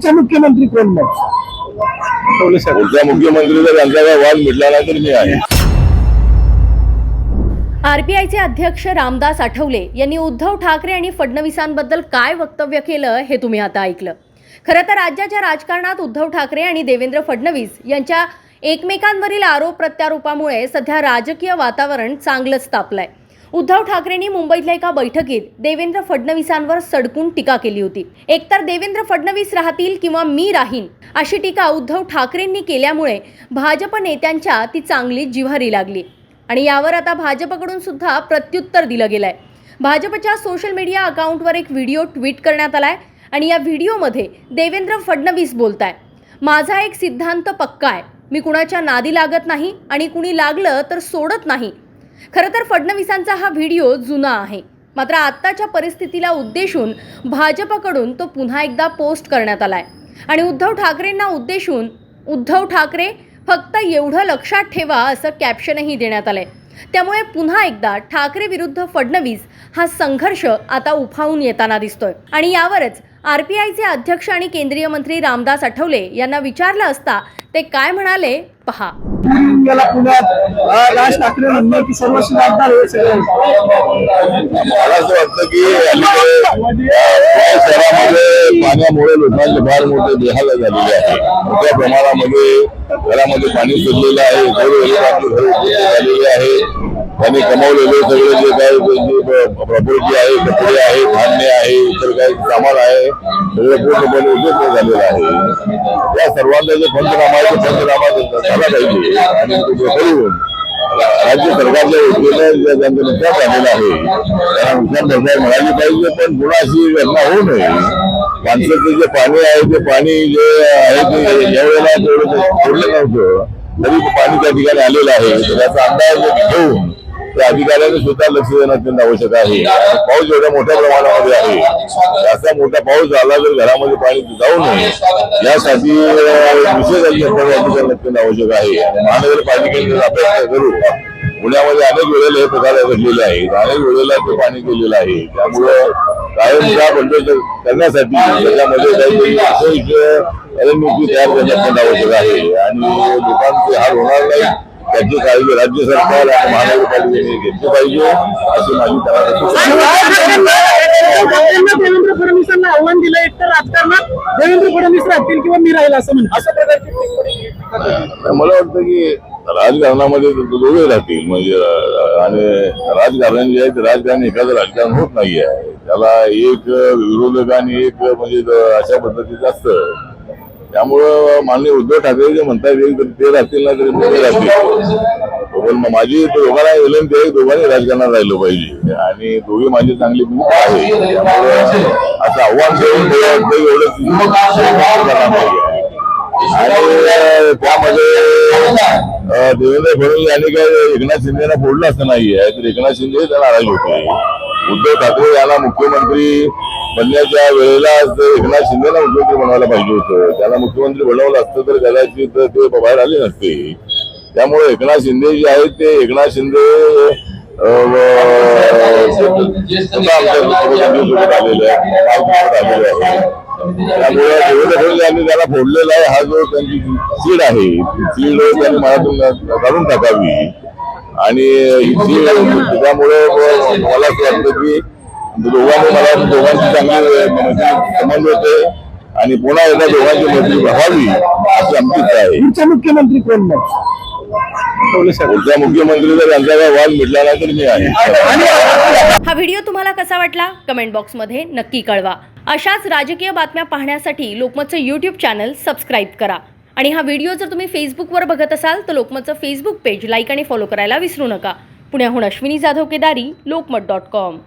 चे मुख्यमंत्री कोण मग मुख्यमंत्री जर यांचा काय वाद मिटला नाही तर मी आहे. आरपीआयचे अध्यक्ष रामदास आठवले यांनी उद्धव ठाकरे आणि फडणवीसांबद्दल काय वक्तव्य केलं हे तुम्ही आता ऐकलं. खरं तर राज्याच्या राजकारणात उद्धव ठाकरे आणि देवेंद्र फडणवीस यांच्या एकमेकांवरील आरोप प्रत्यारोपामुळे सध्या राजकीय वातावरण चांगलंच तापलंय. उद्धव ठाकरेंनी मुंबईतल्या एका बैठकीत देवेंद्र फडणवीसांवर सडकून टीका केली होती. एकतर देवेंद्र फडणवीस राहतील किंवा मी राहीन अशी टीका उद्धव ठाकरेंनी केल्यामुळे भाजप नेत्यांच्या ती चांगली जिव्हारी लागली. आणि यावर आता भाजपकडून सुद्धा प्रत्युत्तर दिलं गेलंय. भाजपच्या सोशल मीडिया अकाउंटवर एक व्हिडिओ ट्विट करण्यात आलाय आणि या व्हिडिओमध्ये देवेंद्र फडणवीस बोलताय. माझा एक सिद्धांत पक्का आहे. मी कुणाच्या नादी लागत नाही आणि कुणी लागलं तर सोडत नाही. खरं तर फडणवीसांचा हा व्हिडिओ जुना आहे. मात्र आत्ताच्या परिस्थितीला उद्देशून भाजपकडून तो पुन्हा एकदा पोस्ट करण्यात आलाय. आणि उद्धव ठाकरेंना उद्देशून उद्धव ठाकरे फक्त एवढं लक्षात ठेवा असं कॅप्शनही देण्यात आलंय. त्यामुळे पुन्हा एकदा ठाकरे विरुद्ध फडणवीस हा संघर्ष आता उफाळून येताना दिसतोय. आणि यावरच आर पी आयचे अध्यक्ष आणि केंद्रीय मंत्री रामदास आठवले यांना विचारलं असता ते काय म्हणाले? पहा. गेला पुण्यात अं, राज ठाकरे म्हणणे की सर्व जबाबदार हे सगळे मला असं वाटतं की अलीकडे पुणे शहरामध्ये पाण्यामुळे लोकांचे फार मोठे देहाला झालेले आहे मोठ्या प्रमाणामध्ये घरामध्ये पाणी सोडलेलं आहे. घर झालेले आहे. त्यांनी कमावलेले सगळे जे काही प्रॉपर्टी आहे कपडे आहे धान्य आहे इतर काही सामान आहे सगळं पूर्णपणे उपयुक्त झालेलं आहे. या सर्वांना जे पंचनामा आहे ते पंचनामा झाला पाहिजे आणि करून राज्य सरकारच्या वतीनं त्यांचा नुकसान झालेलं आहे त्यांना नुकसान भरपाई मिळाली पाहिजे पण पुन्हा अशी घटना होऊ नये. माणसाचं जे पाणी आहे ते पाणी जे आहे ते ज्या वेळेला तेवढं सोडलं नव्हतं तरी पाणी त्या ठिकाणी आलेलं आहे. त्याचा अंदाज घेऊन त्या अधिकाऱ्यांनी स्वतः लक्ष देणं अत्यंत आवश्यक आहे. पाऊस एवढ्या मोठ्या प्रमाणामध्ये आहे. जास्त मोठा पाऊस झाला तर घरामध्ये पाणी जाऊ नये यासाठी विशेष अधिकारी अत्यंत आवश्यक आहे. आणि महानगरपालिकेने अभ्यास करू पुण्यामध्ये अनेक वेळेला हे प्रकार घडलेले आहेत अनेक वेळेला ते पाणी गेलेलं आहे. त्यामुळं कायम त्या बंदोबस्त करण्यासाठी त्याच्यामध्ये काहीतरी असं रणनीती तयार करणे अत्यंत आवश्यक आहे. आणि लोकांचे हाल होणार नाही त्याची काळजी राज्य सरकार आणि महानगरपालिकेने घेतली पाहिजे अशी माझी देवेंद्र फडणवीसांना आव्हान दिलं एक तर राजकारणात देवेंद्र फडणवीस राहतील किंवा मी राहील असं म्हणतात. अशा प्रकारची मला वाटतं की राजकारणामध्ये दोघे राहतील म्हणजे आणि राजकारण जे आहे ते राजकारण एखादं राजकारण होत नाही आहे त्याला एक विरोधक आणि एक म्हणजे अशा पद्धतीचं असतं. त्यामुळं माननीय उद्धव ठाकरे जे म्हणतात ते राहतील ना तरी दोघे राहतील. माझी दोघांना विनंती आहे दोघांनी राजकारणात राहिलं पाहिजे. आणि दोघे माझी चांगली भूमिका आहे. त्यामुळं असं आव्हान देऊन एवढं आणि त्यामध्ये देवेंद्र फडणवीस यांनी काय एकनाथ शिंदेना फोडलं असं नाहीये. तर एकनाथ शिंदे नाराज होते. उद्धव ठाकरे यांना मुख्यमंत्री बनण्याच्या वेळेला एकनाथ शिंदेना मुख्यमंत्री बनवायला पाहिजे होतं. त्याला मुख्यमंत्री बनवलं असतं तर कदाचित ते बाहेर आले नसते. त्यामुळे एकनाथ शिंदे जे आहेत ते एकनाथ शिंदे आमच्या आलेले आहे त्यामुळे देवेंद्र फडणवीस यांनी त्याला फोडलेला आहे. हा जो त्यांची सीड आहे ती सीड त्यांनी मनातून काढून टाकावी. आणि त्याच्यामुळे मला असं वाटतं की दोघांनी मला दोघांची चांगली मैत्री समन्वय होते आणि पुन्हा एकदा दोघांची मैत्री व्हावी अशी आमची इच्छा आहे. मुख्यमंत्री कोण मग? पुढचा मुख्यमंत्री जर यांचा काय वाद मिटला नाही तर मी आहे. हा व्हिडिओ तुम्हाला कसा वाटला? कमेंट बॉक्समध्ये नक्की कळवा. अशाच राजकीय बातम्या पाहण्यासाठी लोकमतचं यूट्यूब चॅनल सबस्क्राईब करा. आणि हा व्हिडिओ जर तुम्ही फेसबुकवर बघत असाल तर लोकमतचं फेसबुक पेज लाईक आणि फॉलो करायला विसरू नका. पुण्याहून अश्विनी जाधव केदारी लोकमत डॉट कॉम.